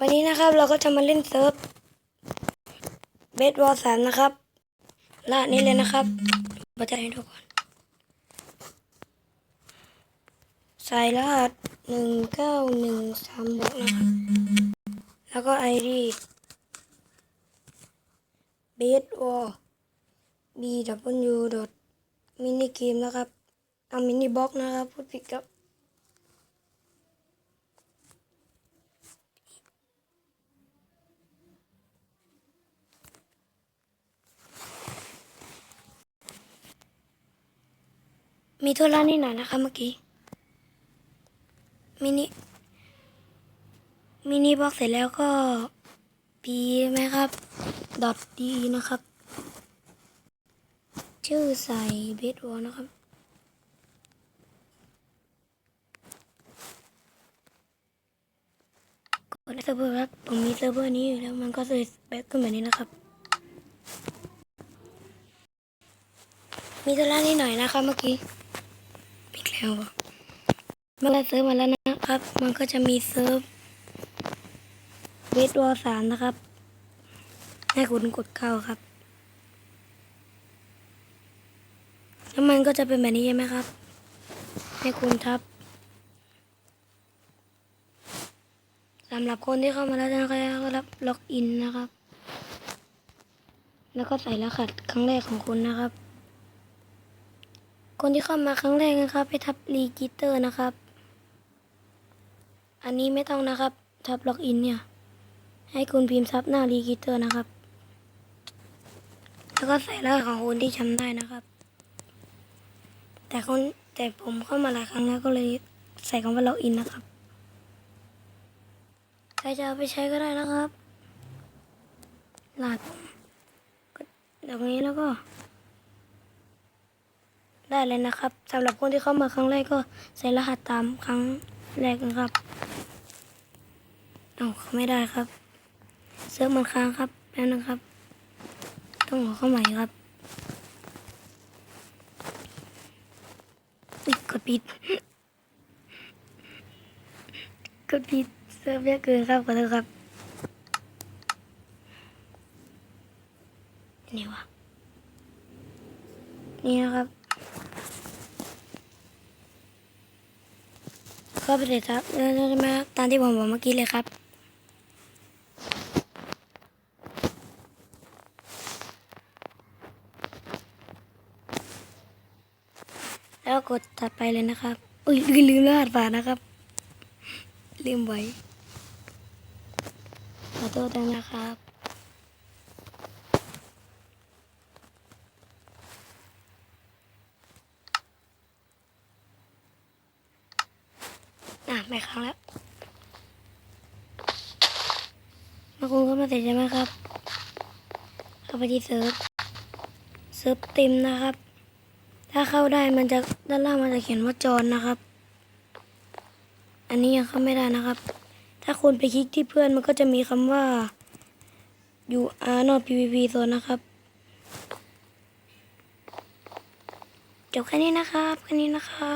วันนี้นะครับเราก็จะมาเล่นเซิร์ฟเบสบอลสามนะครับรหัสนี้เลยนะครับเราจะให้ทุกคนใส่รหัสหนึ่งเก้าหนึ่งสามบวกนะครับแล้วก็ไอดีเบสบอล b w ดอทมินิเกมนะครับเอามินิบ็อกนะครับพูดผิดครับ มีธุระนิดหน่อยนะคะเมื่อกี้ มินิ มินิบล็อกเสร็จแล้วก็พีไหมครับดอทดีนะครับ ชื่อใส่เบสวอลนะครับกดเซิร์ฟเวอร์ครับผมมีเซิร์ฟเวอร์นี้อยู่แล้วมันก็เลยแบกขึ้นแบบนี้นะครับ มีธุระนิดหน่อยนะครับเมื่อกี้ ปิดแล้วบอกมันก็เซิร์ฟมาแล้วนะครับ มันก็จะมีเซิร์ฟเบสวอลสามนะครับ ให้คุณกดเข้าครับ แล้วมันก็จะเป็นแบบนี้ใช่ไหมครับ ให้คุณทับสำหรับคนที่เข้ามาแล้วนะครับก็รับล็อกอินนะครับ แล้วก็ใส่รหัสครั้งแรกของคุณนะครับ คนที่เข้ามาครั้งแรกนะครับ ไปทับรีจิเตอร์นะครับ อันนี้ไม่ต้องนะครับ ทับล็อกอินเนี่ย ให้คุณพิมพ์ซับหน้ารีจิเตอร์นะครับ แล้วก็ใส่รหัสของคุณที่จำได้นะครับ แต่คนแต่ผมเข้ามาหลายครั้งแล้วก็เลยใส่คำว่าล็อกอินนะครับ ใครจะเอาไปใช้ก็ได้นะครับรหักดตรงนี้แล้วก็ ได้เลยนะครับสำหรับคนที่เข้ามาครั้งแรกก็ใส่รหัสตามครั้งแรกนะครับเอาเขาไม่ได้ครับเซิร์ฟมันค้างครับแล้วนะครับ ต้องขอเข้าใหม่ครับกดปิดกดปิดเซิร์ฟเยอะเกินครับขอโทษครับนี่วะนี่นะครับ ก็ไปเลยครับแล้วใช่ไหมครับตามที่ผมบอกเมื่อกี้เลยครับแล้วกดถัดไปเลยนะครับ อุ้ยลืมลืมรหัสผ่านนะครับ ลืมไว้ ขอโทษด้วยนะครับ อะไม่ครั้งแล้วมาคุณก็มาเสร็จใช่ไหมครับเข้าไปที่เซิร์ฟเซิร์ฟเต็มนะครับ ถ้าเข้าได้มันจะด้านล่างมันจะเขียนว่าจอนนะครับ อันนี้ยังเข้าไม่ได้นะครับ ถ้าคุณไปคลิกที่เพื่อนมันก็จะมีคำว่า you are not pvp zone นะครับจบแค่นี้นะครับแค่นี้นะครับ